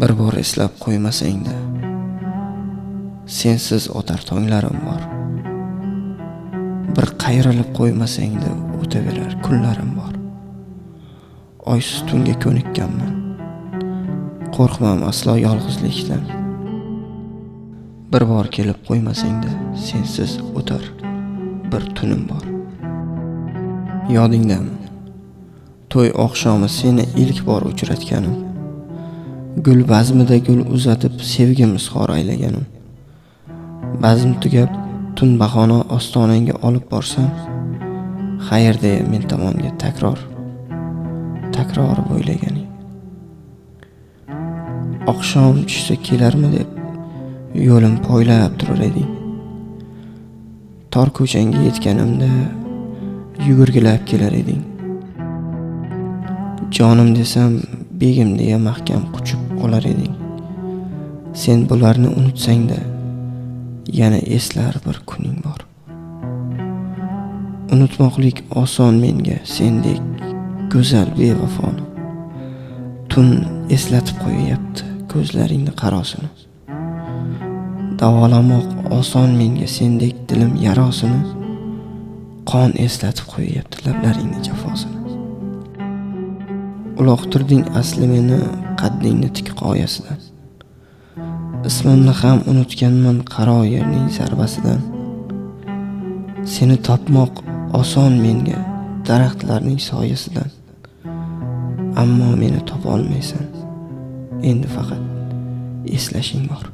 bir bor eslab qo'ymasangda sensiz o'tar tonglarim bor. Bir qayrilib qo'ymasangda o'taverar kunlarim bor. Oysiz tunga ko'nikkanman qo'rqmam aslo yolg'izlikdan. Bir bor kelib qo'ymasangda sensiz o'tar bir tunim bor. Yodingdami? To'y oqshomi seni ilk bor uchratganim? Gul bazmida gul uzatib sevgim izhor aylaganim. Bazm tugab tun bahona ostonangga olib borsam xayr deya men tomonga takror takror bo'ylaganing. Oqshom tushsa kelarmi deb yo'lim poylab turar eding. Tor ko'changga yetganimda yugurgilab kelar eding. Jonim desam begim deya mahkam quchib olar eding. Sen bularni unutsangda yana eslar bir kuning bor. Unutmoqlik oson menga sendek go'zal bevafoni tun eslatib qo'yyapti ko'zlaringni qarosini. Davolamoq oson menga sendek dilim yarosini. Qon eslatib qo'yyapti lablaringni jafosini. Uloqtirding asli meni qaddingni tik qoyasidan. Ismimni ham unutganman qaro yerning zarbasidan. Seni topmoq oson menga daraxtlarning soyasidan. Ammo meni topolmaysan. Endi faqat eslashing bor.